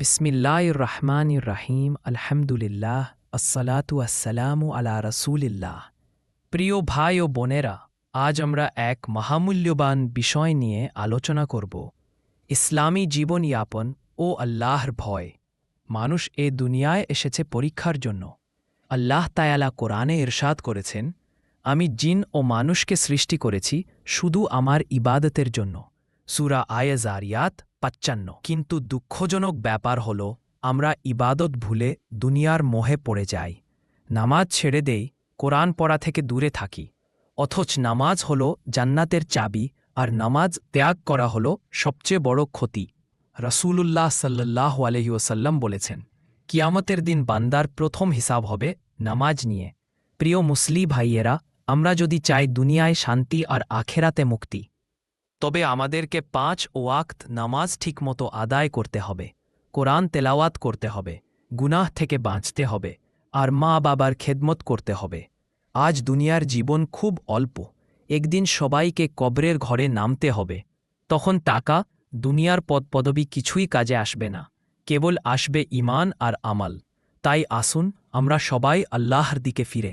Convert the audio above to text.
বিসমিল্লাহ রহমান রাহিম আলহামদুলিল্লাহ আসসালাতু আসসালামু আলা রসুলিল্লাহ প্রিয় ভাই ও বোনেরা আজ আমরা এক মহামূল্যবান বিষয় নিয়ে আলোচনা করব ইসলামী জীবনযাপন ও আল্লাহর ভয় মানুষ এ দুনিয়ায় এসেছে পরীক্ষার জন্য আল্লাহ তায়ালা কোরআনে ইরশাদ করেছেন আমি জিন ও মানুষকে সৃষ্টি করেছি শুধু আমার ইবাদতের জন্য সুরা আয়েজারিয়াত পাচ্চান্ন। কিন্তু দুঃখজনক ব্যাপার হল, আমরা ইবাদত ভুলে দুনিয়ার মোহে পড়ে যাই। নামাজ ছেড়ে দেই, কোরআন পড়া থেকে দূরে থাকি। অথচ নামাজ হল জান্নাতের চাবি, আর নামাজ ত্যাগ করা হল সবচেয়ে বড় ক্ষতি। রসূলুল্লাহ সাল্লাহ আলহিউসাল্লাম বলেছেন, কিয়ামতের দিন বান্দার প্রথম হিসাব হবে নামাজ নিয়ে। প্রিয় মুসলি ভাইয়েরা, আমরা যদি চাই দুনিয়ায় শান্তি আর আখেরাতে মুক্তি তবে আমাদেরকে পাঁচ ওয়াক্ত নামাজ ঠিকমতো আদায় করতে হবে, কোরআন তেলাওয়াত করতে হবে, গুনাহ থেকে বাঁচতে হবে, আর মা বাবার খেদমত করতে হবে। আজ দুনিয়ার জীবন খুব অল্প, একদিন সবাইকে কবরের ঘরে নামতে হবে, তখন টাকা, দুনিয়ার পদপদবি কিছুই কাজে আসবে না, কেবল আসবে ইমান আর আমাল। তাই আসুন, আমরা সবাই আল্লাহর দিকে ফিরে।